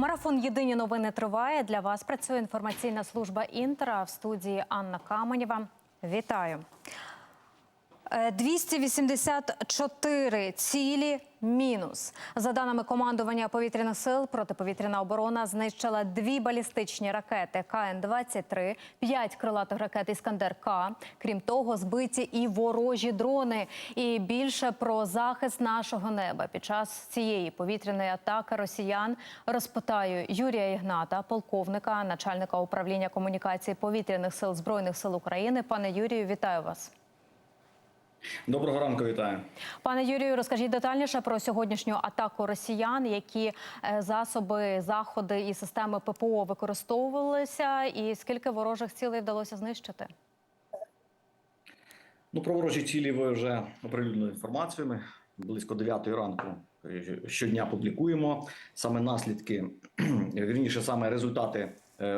Марафон Єдині новини триває. Для вас працює інформаційна служба Інтера в студії Анна Каменєва. Вітаю. Е, 284 цілі мінус. За даними командування повітряних сил, протиповітряна оборона знищила дві балістичні ракети КН-23, п'ять крилатих ракет Іскандер-К. Крім того, збиті і ворожі дрони. І більше про захист нашого неба під час цієї повітряної атаки росіян розпитаю Юрія Ігната, полковника, начальника управління комунікації повітряних сил збройних сил України. Пане Юрію, вітаю вас. Доброго ранку, вітаю. Пане Юрію, розкажіть детальніше про сьогоднішню атаку росіян, які е, засоби, заходи і системи ППО використовувалися, і скільки ворожих цілей вдалося знищити? Ну, про ворожі цілі ви вже оприлюднили інформацію. Ми близько 9 ранку е, щодня публікуємо саме наслідки, вірніше, саме результати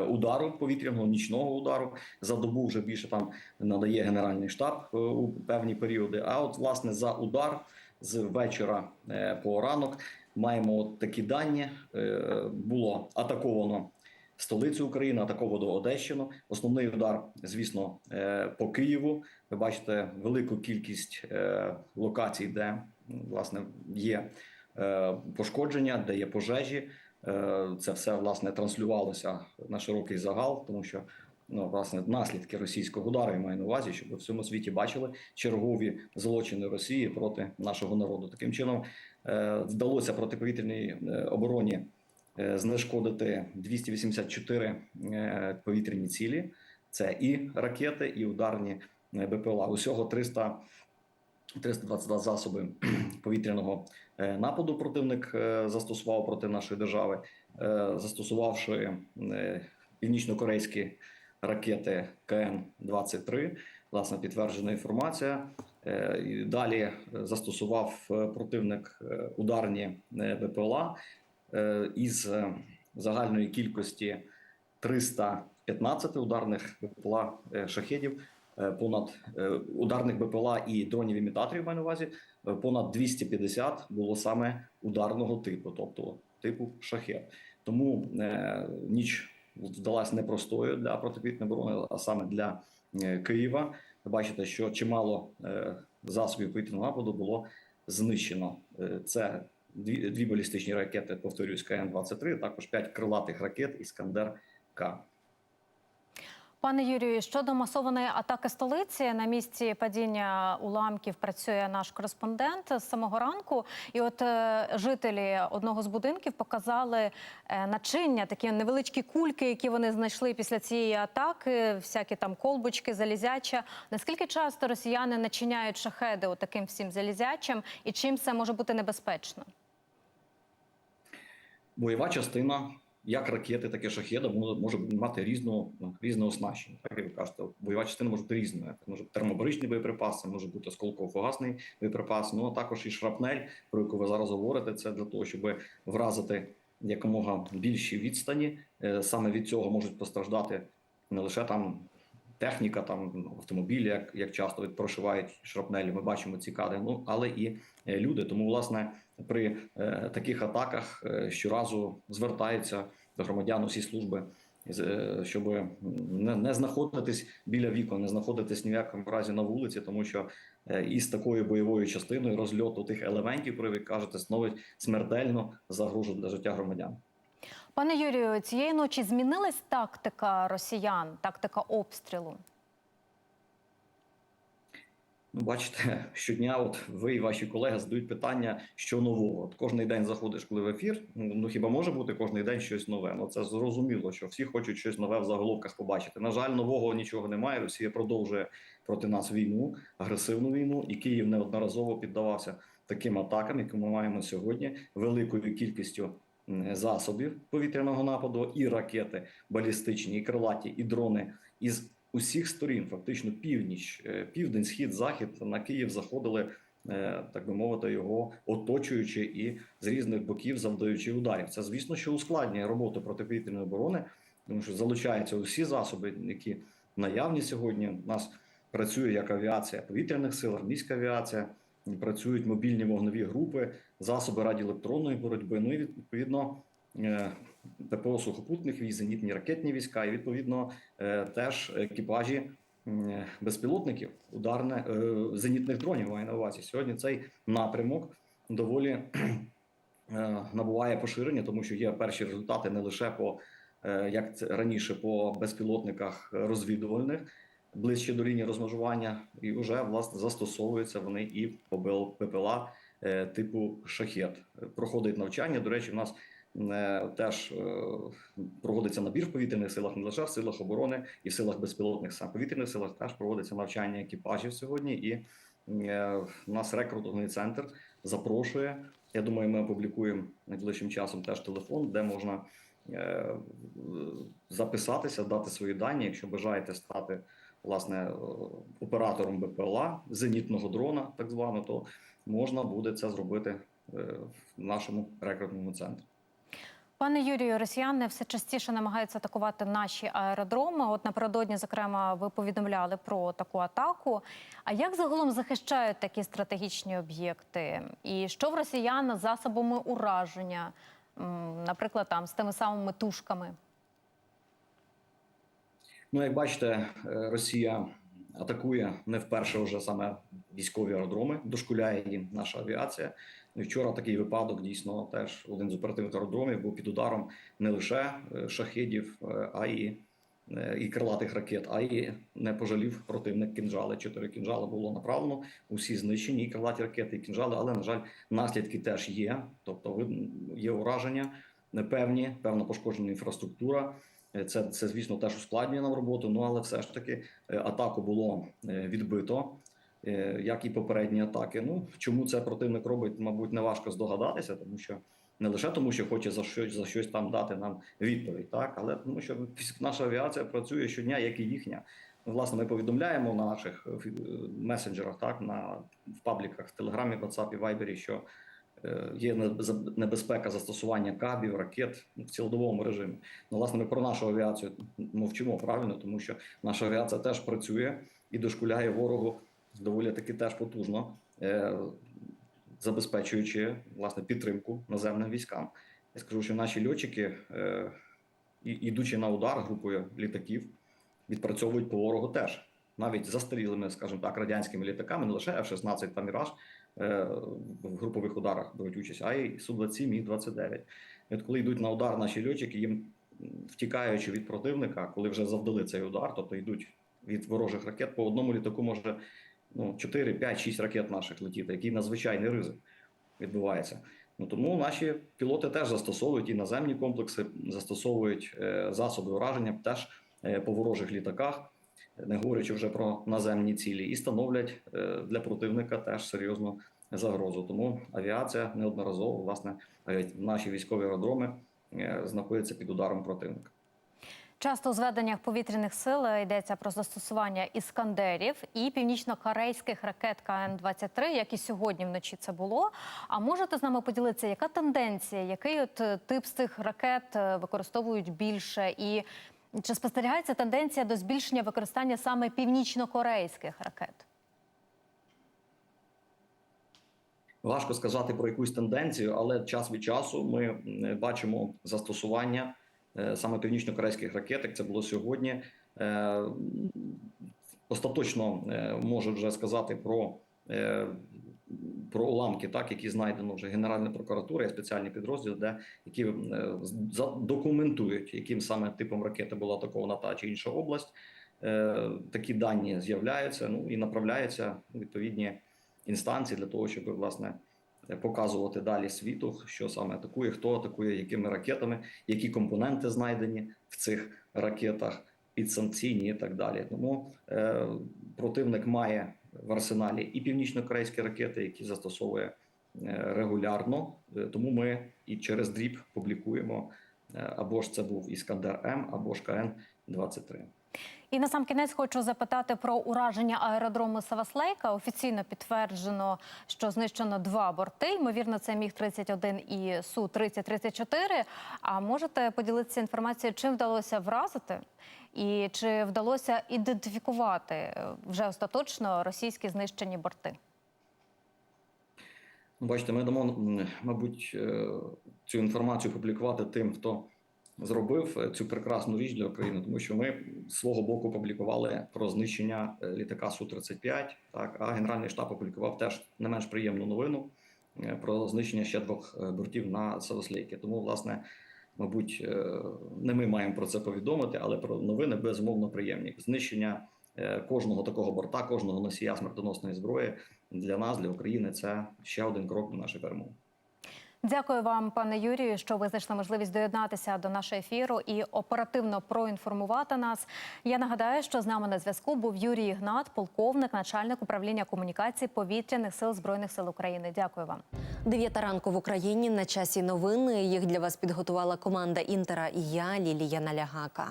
удару повітряного нічного удару. За добу вже більше там надає Генеральний штаб е, у певні періоди. А от власне за удар з вечора е, по ранок маємо от такі дані. Е, Було атаковано столицю України, атаковано Одещину. Основний удар, звісно, е, по Києву. Ви бачите велику кількість е, локацій, де власне є е, пошкодження, де є пожежі. Е, Це все власне транслювалося на широкий загал, тому що ну власне наслідки російського удару я маю на увазі, щоб в всьому світі бачили чергові злочини Росії проти нашого народу. Таким чином е, вдалося протиповітряній е, обороні знешкодити 284 е, повітряні цілі. Це і ракети, і ударні БПЛА. Усього 300 322 засоби повітряного нападу противник е, застосував проти нашої держави, е, застосувавши е, північно-корейські ракети КН-23. Власне, підтверджена інформація. Е, Далі застосував е, противник е, ударні е, БПЛА е, із е, загальної кількості 315 ударних БПЛА е, шахедів, е, понад е, ударних БПЛА і дронів імітаторів маю на увазі, е, понад 250 було саме ударного типу, тобто типу шахет. Тому е, ніч вдалась непростою для протиповітряної оборони, а саме для е, Києва. Бачите, що чимало е, засобів повітряного нападу було знищено. Е, Це дві, дві балістичні ракети, повторюсь, КН-23, також п'ять крилатих ракет Іскандер-К. Пане Юрію, щодо масованої атаки столиці на місці падіння уламків працює наш кореспондент з самого ранку. І от е, жителі одного з будинків показали е, начиння, такі невеличкі кульки, які вони знайшли після цієї атаки, всякі там колбочки, залізяча. Наскільки часто росіяни начиняють шахеди таким всім залізячим, і чим це може бути небезпечно? Бойова частина, як ракети, так і шахеда, може, мати різну, ну, різне оснащення. Так як ви кажете, бойова частина може бути різною. Може бути термобаричний боєприпас, це може бути осколково-фугасний боєприпас, ну а також і шрапнель, про яку ви зараз говорите. Це для того, щоб вразити якомога більші відстані. Е, Саме від цього можуть постраждати не лише там. Техніка, там ну, автомобілі, як, як часто прошивають шрапнелі, ми бачимо ці кадри, ну але і е, люди. Тому, власне, при е, таких атаках е, щоразу звертаються громадян усі служби, е, щоб не, не знаходитись біля вікон, не знаходитись ні в якому разі на вулиці, тому що е, із такою бойовою частиною розльоту тих елементів, про які кажете, становить смертельну загрозу для життя громадян. Пане Юрію, цієї ночі змінилась тактика росіян, тактика обстрілу? Ну, бачите, щодня, от ви і ваші колеги задають питання, що нового. От кожний день заходиш, коли в ефір. Ну ну, хіба може бути кожний день щось нове? Ну це зрозуміло, що всі хочуть щось нове в заголовках побачити. На жаль, нового нічого немає. Росія продовжує проти нас війну, агресивну війну, і Київ неодноразово піддавався таким атакам, які ми маємо сьогодні, великою кількістю засобів повітряного нападу, і ракети балістичні, і крилаті, і дрони із усіх сторін, фактично північ, е, південь, схід, захід на Київ заходили, е, так би мовити, його оточуючи і з різних боків завдаючи ударів. Це звісно, що ускладнює роботу протиповітряної оборони, тому що залучаються усі засоби, які наявні сьогодні. У нас працює як авіація повітряних сил, армійська авіація. Працюють мобільні вогневі групи, засоби радіоелектронної боротьби. Ну і відповідно е, ППО сухопутних військ, зенітні ракетні війська, і відповідно е, теж екіпажі безпілотників, ударне е, зенітних дронів маю на увазі. Сьогодні цей напрямок доволі е, набуває поширення, тому що є перші результати не лише по як це раніше по безпілотниках розвідувальних ближче до лінії розмежування, і вже власне застосовуються вони і по е, типу шахет. Проходить навчання. До речі, в нас теж е, проводиться набір в повітряних силах, не лише в силах оборони і в силах безпілотних сам повітряних силах теж проводиться навчання екіпажів сьогодні. І е, у нас рекрутинговий центр запрошує. Я думаю, ми опублікуємо найближчим часом теж телефон, де можна е, записатися, дати свої дані, якщо бажаєте стати власне е, оператором БПЛА, зенітного дрона, так звано, то можна буде це зробити е, в нашому рекрутному центрі. Пане Юрію, росіяни все частіше намагаються атакувати наші аеродроми. От напередодні, зокрема, ви повідомляли про таку атаку. А як загалом захищають такі стратегічні об'єкти? І що в росіян засобами ураження, наприклад, там з тими самими тушками? Ну, як бачите, е, Росія атакує не вперше вже саме військові аеродроми, дошкуляє їм наша авіація. Вчора такий випадок дійсно теж один з оперативних аеродромів був під ударом не лише е, шахедів, е, а й е, і крилатих ракет, а й не пожалів противник кінжали. Чотири кінжали було направлено. Усі знищені, і крилаті ракети, і кінжали, але на жаль, наслідки теж є. Тобто, є ураження непевні, певна пошкоджена інфраструктура. Це, це звісно, теж ускладнює нам роботу. Ну але все ж таки атаку було відбито, як і попередні атаки. Ну чому це противник робить, мабуть, не важко здогадатися, тому що не лише тому, що хоче за щось за щось там дати нам відповідь, так але тому, що наша авіація працює щодня, як і їхня. Власне, ми повідомляємо на наших е, е, месенджерах, так на в пабліках, в Телеграмі, WhatsApp і Viber, що е, є небез- небезпека застосування кабів, ракет в цілодовому режимі. Ну, власне, ми про нашу авіацію мовчимо правильно, тому що наша авіація теж працює і дошкуляє ворогу доволі таки теж потужно, е, забезпечуючи власне підтримку наземним військам. Я скажу, що наші льотчики, е, ідучи на удар групою літаків, відпрацьовують по ворогу теж. Навіть застарілими, скажімо так, радянськими літаками, не лише F-16 та Міраж е, в групових ударах беруть участь, а й Су-27 і 29 І от коли йдуть на удар наші льотчики, їм втікаючи від противника, коли вже завдали цей удар, тобто йдуть від ворожих ракет, по одному літаку може ну, 4, 5, 6 ракет наших летіти, який надзвичайний ризик відбувається. Ну тому наші пілоти теж застосовують і наземні комплекси, застосовують е, засоби ураження теж е, по ворожих літаках, не говорячи вже про наземні цілі, і становлять е, для противника теж серйозну загрозу. Тому авіація неодноразово власне наші військові аеродроми знаходяться під ударом противника. Часто у зведеннях повітряних сил йдеться про застосування іскандерів і північно-корейських ракет КН-23, як і сьогодні вночі це було. А можете з нами поділитися, яка тенденція, який от е, тип з цих ракет е, використовують більше, і чи спостерігається тенденція до збільшення використання саме північно-корейських ракет? Важко сказати про якусь тенденцію, але час від часу ми бачимо застосування е, саме північно-корейських ракет. Як це було сьогодні. Е, Остаточно е, можу вже сказати про, е, про уламки, так які знайдено вже Генеральна прокуратура і спеціальні підрозділи, де які е, документують, яким саме типом ракети була атакована та чи інша область. Е, Такі дані з'являються ну і направляються відповідні інстанції для того, щоб власне е, показувати далі світу, що саме атакує, хто атакує, якими ракетами, які компоненти знайдені в цих ракетах, підсанкційні і так далі. Тому е, противник має в арсеналі і північно-корейські ракети, які застосовує е, регулярно. Е, Тому ми і через дріб публікуємо е, або ж це був Іскандер М, або ж КН 23 І на сам кінець хочу запитати про ураження аеродрому Саваслейка. Офіційно підтверджено, що знищено два борти. Ймовірно, це міг 31 і су 3034 А можете поділитися інформацією, чим вдалося вразити, і чи вдалося ідентифікувати е, вже остаточно російські знищені борти? Ну, Бачите, ми дамо, мабуть, е, цю інформацію публікувати тим, хто зробив е, цю прекрасну річ для України, тому що ми свого боку публікували про знищення е, літака су 35 Так а Генеральний штаб опублікував теж не менш приємну новину е, про знищення ще двох бортів на Савослейки. Тому, власне, мабуть, не ми маємо про це повідомити, але про новини безумовно приємні. Знищення кожного такого борта, кожного носія смертоносної зброї для нас, для України, це ще один крок до нашої перемоги. Дякую вам, пане Юрію, що ви знайшли можливість доєднатися до нашого ефіру і оперативно проінформувати нас. Я нагадаю, що з нами на зв'язку був Юрій Ігнат, полковник, начальник управління комунікації повітряних сил збройних сил України. Дякую вам. Дев'ята ранку в Україні на часі новини. Їх для вас підготувала команда Інтера і я, Лілія Налягака.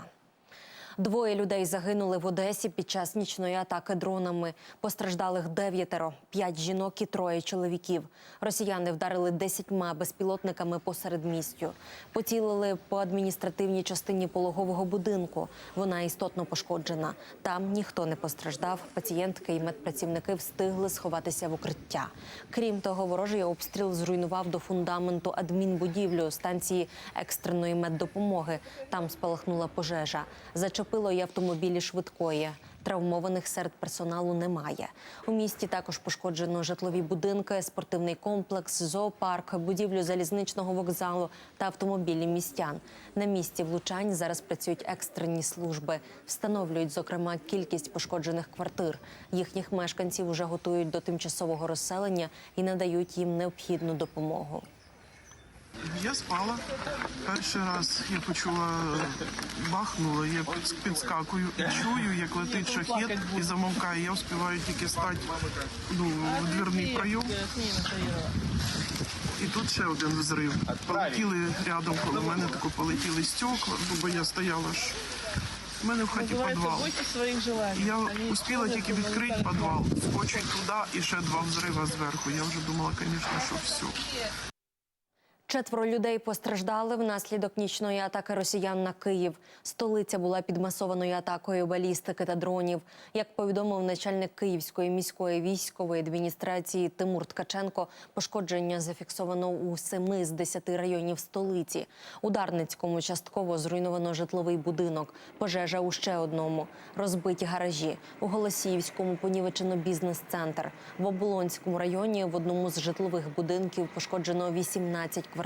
Двоє людей загинули в Одесі під час нічної атаки дронами. Постраждалих дев'ятеро, п'ять жінок і троє чоловіків. Росіяни вдарили десятьма безпілотниками посеред містю. Поцілили по адміністративній частині пологового будинку. Вона істотно пошкоджена. Там ніхто не постраждав. Пацієнтки і медпрацівники встигли сховатися в укриття. Крім того, ворожий обстріл зруйнував до фундаменту адмінбудівлю станції екстреної меддопомоги. Там спалахнула пожежа. Зачепило й автомобілі швидкої. Травмованих серед персоналу немає. У місті також пошкоджено житлові будинки, спортивний комплекс, зоопарк, будівлю залізничного вокзалу та автомобілі містян. На місці влучань зараз працюють екстрені служби. Встановлюють, зокрема, кількість пошкоджених квартир. Їхніх мешканців уже готують до тимчасового розселення і надають їм необхідну допомогу. Я спала. Перший раз я почула бахнуло, я підскакую і чую, як летить шахет і замовкає. Я встигаю тільки стати ну, в двірний прийом. І тут ще один взрив. Полетіли рядом коло мене, тако полетіли стекла, ну, бо я стояла ж. У мене в хаті підвал. Я успіла тільки відкрити підвал, скочить туди і ще два взрива зверху. Я вже думала, звісно, що все. Четверо людей постраждали внаслідок нічної атаки росіян на Київ. Столиця була під масованою атакою балістики та дронів. Як повідомив начальник Київської міської військової адміністрації Тимур Ткаченко, пошкодження зафіксовано у семи з десяти районів столиці. У Дарницькому частково зруйновано житловий будинок, пожежа у ще одному, розбиті гаражі. У Голосіївському понівечено бізнес-центр. В Оболонському районі в одному з житлових будинків пошкоджено 18 квартир.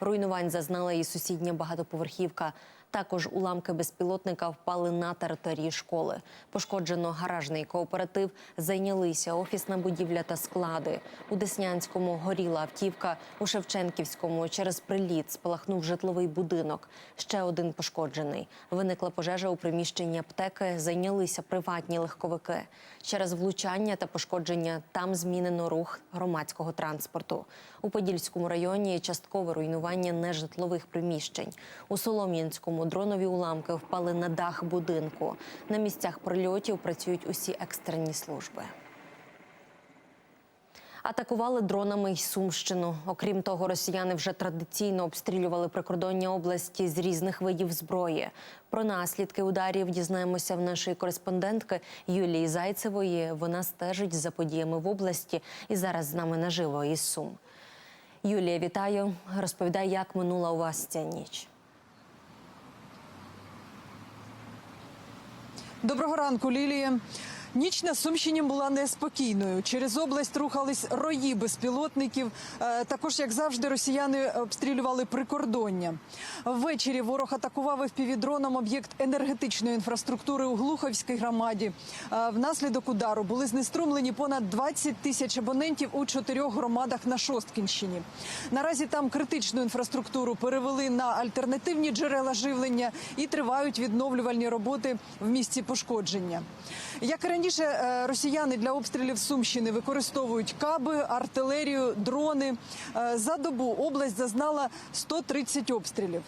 Руйнувань зазнала і сусідня багатоповерхівка. Також уламки безпілотника впали на території школи. Пошкоджено гаражний кооператив, зайнялися офісна будівля та склади. У Деснянському горіла автівка, у Шевченківському через приліт спалахнув житловий будинок. Ще один пошкоджений. Виникла пожежа у приміщенні аптеки, зайнялися приватні легковики. Через влучання та пошкодження там змінено рух громадського транспорту. У Подільському районі часткове руйнування нежитлових приміщень. У Солом'янському дронові уламки впали на дах будинку. На місцях прильотів працюють усі екстрені служби. Атакували дронами й Сумщину. Окрім того, росіяни вже традиційно обстрілювали прикордоння області з різних видів зброї. Про наслідки ударів дізнаємося в нашої кореспондентки Юлії Зайцевої. Вона стежить за подіями в області і зараз з нами наживо із Сум. Юлія, вітаю. Розповідай, як минула у вас ця ніч. Доброго ранку, Лілія. Ніч на Сумщині була неспокійною. Через область рухались рої безпілотників. Е, Також, як завжди, росіяни обстрілювали прикордоння. Ввечері ворог атакував впівдроном об'єкт енергетичної інфраструктури у Глуховській громаді. Е, Внаслідок удару були знеструмлені понад 20 тисяч абонентів у чотирьох громадах на Шосткінщині. Наразі там критичну інфраструктуру перевели на альтернативні джерела живлення і тривають відновлювальні роботи в місці пошкодження. Як і раніше, е, росіяни для обстрілів Сумщини використовують каби, артилерію, дрони. Е, За добу область зазнала 130 обстрілів.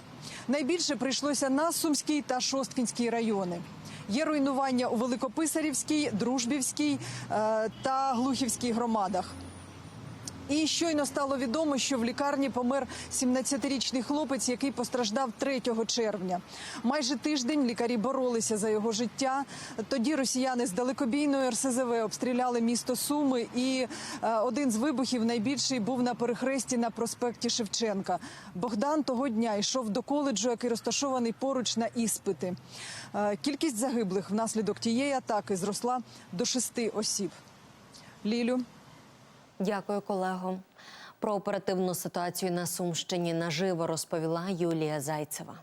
Найбільше прийшлося на Сумський та Шосткінський райони. Є руйнування у Великописарівській, Дружбівській е, та Глухівській громадах. І щойно стало відомо, що в лікарні помер 17-річний хлопець, який постраждав 3 червня. Майже тиждень лікарі боролися за його життя. Тоді росіяни з далекобійної РСЗВ обстріляли місто Суми, і е, один з вибухів найбільший був на перехресті на проспекті Шевченка. Богдан того дня йшов до коледжу, який розташований поруч на іспити. Е, Кількість загиблих внаслідок тієї атаки зросла до шести осіб. Лілю. Дякую, колего. Про оперативну ситуацію на Сумщині наживо розповіла Юлія Зайцева.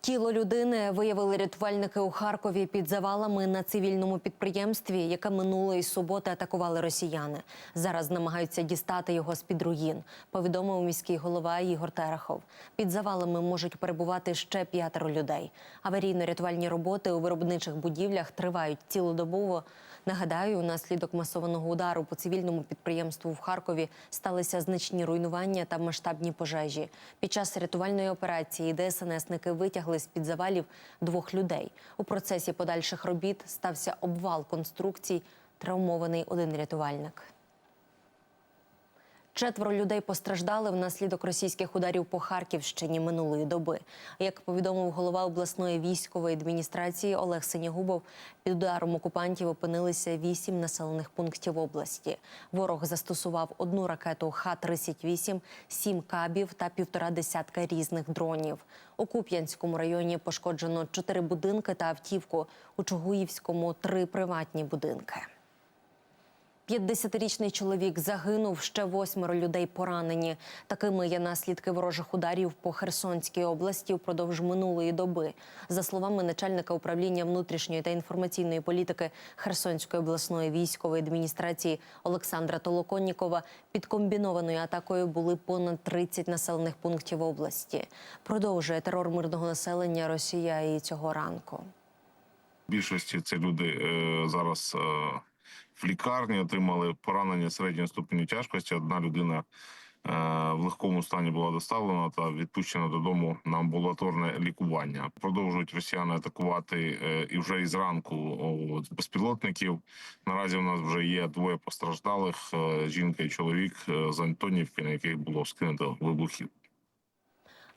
Тіло людини виявили рятувальники у Харкові під завалами на цивільному підприємстві, яке минулої суботи атакували росіяни. Зараз намагаються дістати його з під руїн. Повідомив міський голова Ігор Терехов. Під завалами можуть перебувати ще п'ятеро людей. Аварійно-рятувальні роботи у виробничих будівлях тривають цілодобово. Нагадаю, унаслідок масованого удару по цивільному підприємству в Харкові сталися значні руйнування та масштабні пожежі. Під час рятувальної операції ДСНСники витягли з під завалів двох людей. У процесі подальших робіт стався обвал конструкцій. Травмований один рятувальник. Четверо людей постраждали внаслідок російських ударів по Харківщині минулої доби. Як повідомив голова обласної військової адміністрації Олег Синягубов, під ударом окупантів опинилися вісім населених пунктів області. Ворог застосував одну ракету Х-38, сім кабів та півтора десятка різних дронів. У Куп'янському районі пошкоджено чотири будинки та автівку. У Чугуївському три приватні будинки. 50-річний чоловік загинув, ще восьмеро людей поранені. Такими є наслідки ворожих ударів по Херсонській області впродовж минулої доби. За словами начальника управління внутрішньої та інформаційної політики Херсонської обласної військової адміністрації Олександра Толоконнікова, під комбінованою атакою були понад 30 населених пунктів області. Продовжує терор мирного населення Росія і цього ранку. Більшості це люди е, зараз е, в лікарні отримали поранення середньої ступеню тяжкості. Одна людина е, в легкому стані була доставлена та відпущена додому на амбулаторне лікування. Продовжують росіяни атакувати е, і вже із ранку безпілотників. Наразі у нас вже є двоє постраждалих: е, жінка і чоловік з Антонівки, на яких було скинуто вибухів.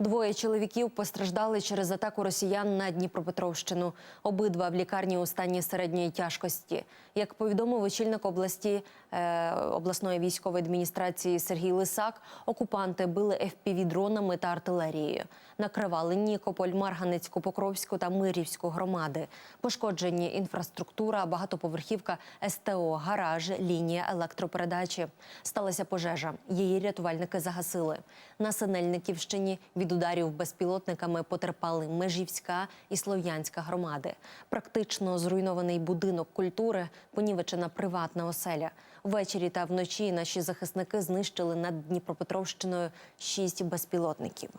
Двоє чоловіків постраждали через атаку росіян на Дніпропетровщину. Обидва в лікарні у стані середньої тяжкості. Як повідомив очільник області е, обласної військової адміністрації Сергій Лисак, окупанти били fpv дронами та артилерією. Накривали Нікополь, Марганецьку, Покровську та Мирівську громади. Пошкоджені інфраструктура, багатоповерхівка, СТО, гараж, лінія електропередачі. Сталася пожежа. Її рятувальники загасили. На Синельниківщині від ударів безпілотниками потерпали Межівська і Слов'янська громади. Практично зруйнований будинок культури, понівечена приватна оселя. Ввечері та вночі наші захисники знищили над Дніпропетровщиною шість безпілотників.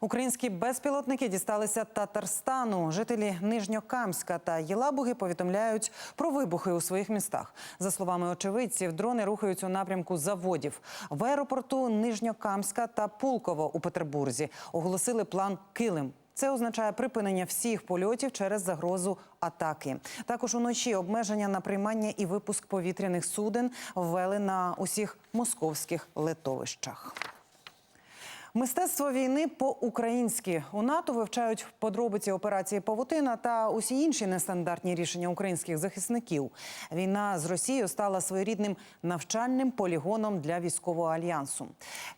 Українські безпілотники дісталися Татарстану. Жителі Нижньокамська та Єлабуги повідомляють про вибухи у своїх містах. За словами очевидців, дрони рухаються у напрямку заводів. В аеропорту Нижньокамська та Пулково у Петербурзі оголосили план Килим. Це означає припинення всіх польотів через загрозу атаки. Також уночі обмеження на приймання і випуск повітряних суден ввели на усіх московських летовищах. Мистецтво війни по-українськи у НАТО вивчають подробиці операції Павутина та усі інші нестандартні рішення українських захисників. Війна з Росією стала своєрідним навчальним полігоном для військового альянсу.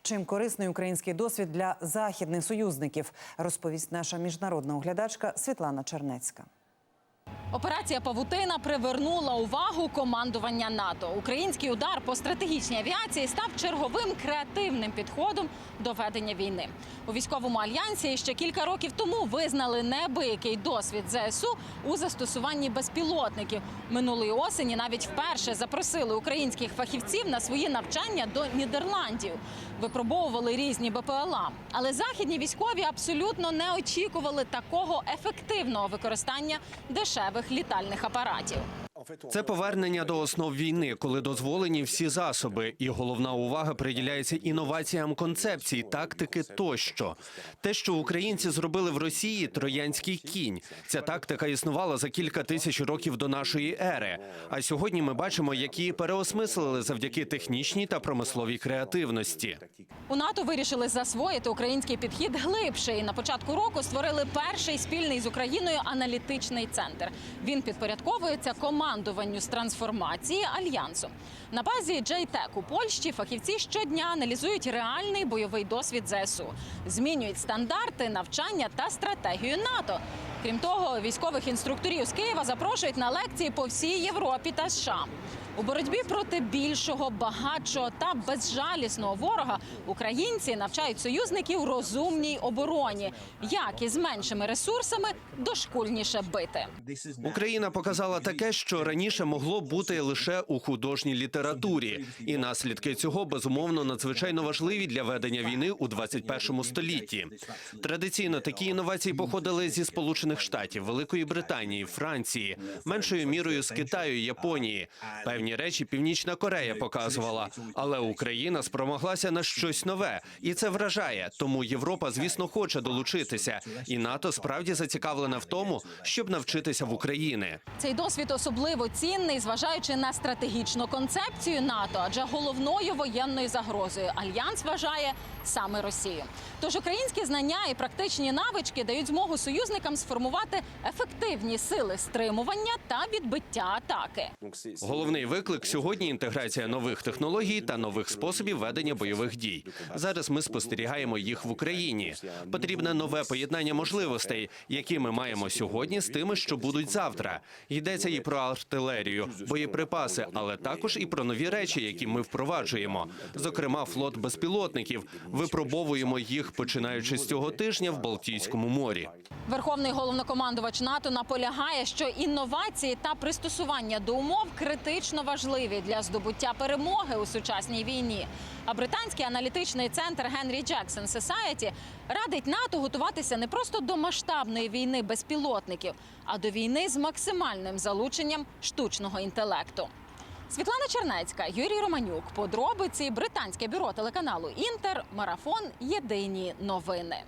Чим корисний український досвід для західних союзників, розповість наша міжнародна оглядачка Світлана Чернецька. Операція Павутина привернула увагу командування НАТО. Український удар по стратегічній авіації став черговим креативним підходом до ведення війни. У військовому альянсі ще кілька років тому визнали неабиякий досвід ЗСУ у застосуванні безпілотників. Минулої осені навіть вперше запросили українських фахівців на свої навчання до Нідерландів. Випробовували різні БПЛА. Але західні військові абсолютно не очікували такого ефективного використання дешевих літальних апаратів. Це повернення до основ війни, коли дозволені всі засоби, і головна увага приділяється інноваціям концепцій, тактики тощо. Те, що українці зробили в Росії, троянський кінь. Ця тактика існувала за кілька тисяч років до нашої ери. А сьогодні ми бачимо, як її переосмислили завдяки технічній та промисловій креативності. У НАТО вирішили засвоїти український підхід глибше і на початку року створили перший спільний з Україною аналітичний центр. Він підпорядковується командуванню з трансформації альянсу. На базі JTEC у Польщі фахівці щодня аналізують реальний бойовий досвід ЗСУ, змінюють стандарти навчання та стратегію НАТО. Крім того, військових інструкторів з Києва запрошують на лекції по всій Європі та США. У боротьбі проти більшого, багатшого та безжалісного ворога українці навчають союзників розумній обороні, як із меншими ресурсами дошкульніше бити. Україна показала таке, що раніше могло бути лише у художній літературі, і наслідки цього безумовно надзвичайно важливі для ведення війни у 21 столітті. Традиційно такі інновації походили зі Сполучених Штатів, Великої Британії, Франції, меншою мірою з Китаю, Японії. Певні речі Північна Корея показувала, але Україна спромоглася на щось нове, і це вражає. Тому Європа, звісно, хоче долучитися, і НАТО справді зацікавлена в тому, щоб навчитися в України. Цей досвід особливо цінний, зважаючи на стратегічну концепцію НАТО, адже головною воєнною загрозою альянс вважає саме Росію. Тож українські знання і практичні навички дають змогу союзникам сформувати ефективні сили стримування та відбиття атаки. Головний виклик сьогодні інтеграція нових технологій та нових способів ведення бойових дій. Зараз ми спостерігаємо їх в Україні. Потрібне нове поєднання можливостей, які ми маємо сьогодні, з тими, що будуть завтра. Йдеться і про артилерію, боєприпаси, але також і про нові речі, які ми впроваджуємо. Зокрема, флот безпілотників. Випробовуємо їх починаючи з цього тижня в Балтійському морі. Верховний головнокомандувач НАТО наполягає, що інновації та пристосування до умов критично важливі для здобуття перемоги у сучасній війні. А британський аналітичний центр Генрі Джексон Society радить НАТО готуватися не просто до масштабної війни безпілотників, а до війни з максимальним залученням штучного інтелекту. Світлана Чернецька, Юрій Романюк. Подробиці британське бюро телеканалу Інтер. Марафон. Єдині новини.